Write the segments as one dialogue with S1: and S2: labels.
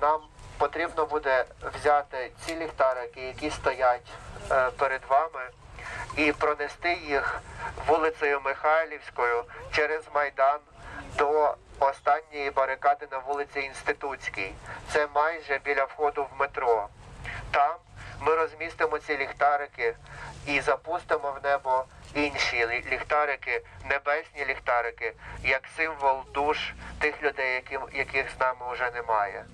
S1: нам потрібно буде взяти ці ліхтарики, які стоять е, перед вами, і пронести їх вулицею Михайлівською через Майдан до останньої барикади на вулиці Інститутській. Це майже біля входу в метро. Там ми розмістимо ці ліхтарики і запустимо в небо інші ліхтарики, небесні ліхтарики, як символ душ тих людей, яких з нами вже немає.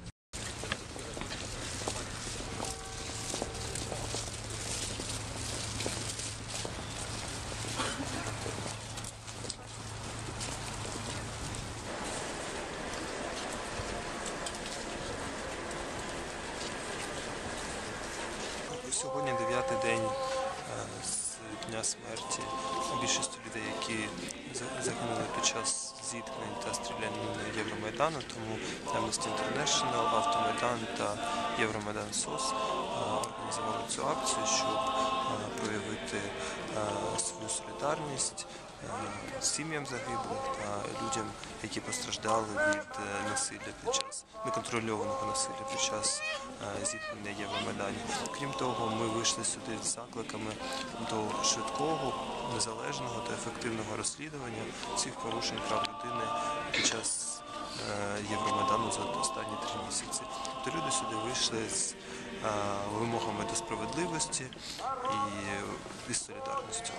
S2: Сьогодні дев'ятий день е, з дня смерті більшості людей, які загинули під час зіткнень та стрілянин Євромайдану. Тому Amnesty International, Автомайдан та Євромайдан СОС е, організували цю акцію, щоб е, проявити свою солідарність сім'ям загиблих та які постраждали від е, насилля під час неконтрольованого насилля під час е, зіткнення Євромайдані. Крім того, ми вийшли сюди з закликами до швидкого, незалежного та ефективного розслідування цих порушень прав людини під час е, Євромайдану за останні три місяці. Тобто люди сюди вийшли з вимогами до справедливості і із солідарністю.